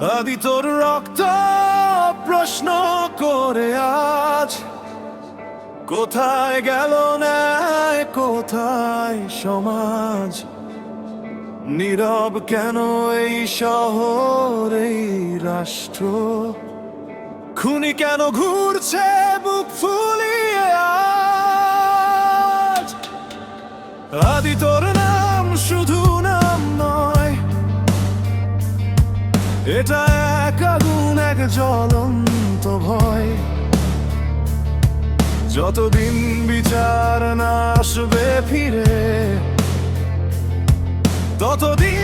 আদি তোর রক্ত প্রশ্ন করে আজ। কোথায় গেল ন্যায়, কোথায় সমাজ? নীরব কেন এই শহর, এই রাষ্ট্র? খুনি কেন ঘুরছে বুক ফুলিয়ে আজ? আদি তোর নাম শুধু এটা এক আগুন এক জ্বলন্ত ভয়। যতদিন বিচার না আসবে ফিরে ততদিন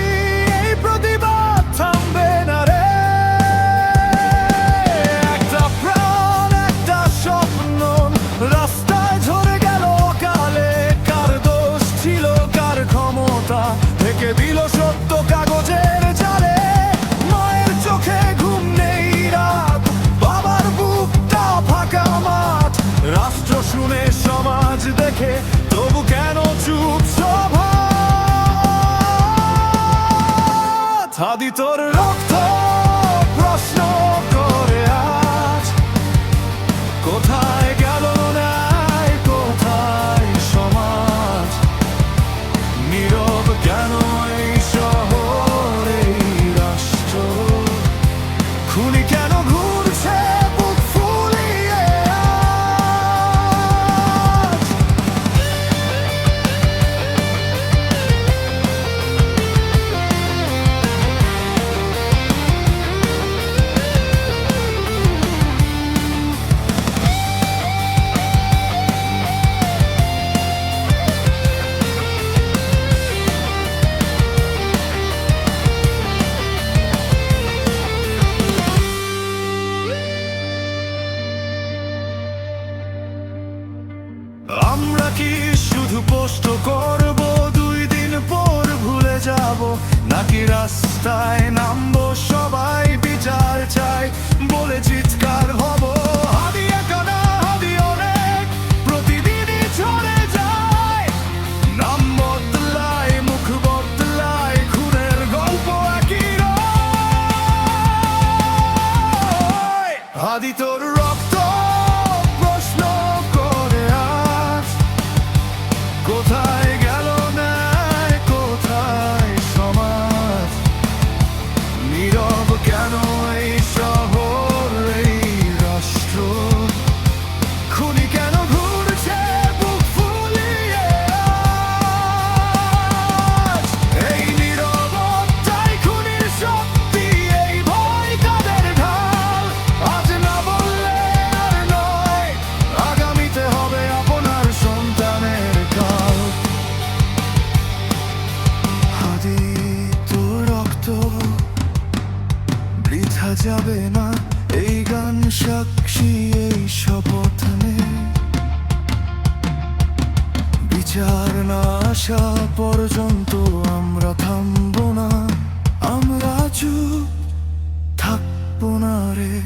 আমরা কি শুধু পোস্ট করব? দুই দিন পর ভুলে যাব। নাকি রাস্তায় নামবো? সবাই বিচার চাই। বলে চিৎকার হব। হাদি যাবে না। এই গান সাক্ষী, এই শপথ নে। বিচার না আসা পর্যন্ত আমরা থামব না। আমরা চুপ থাকব না রে।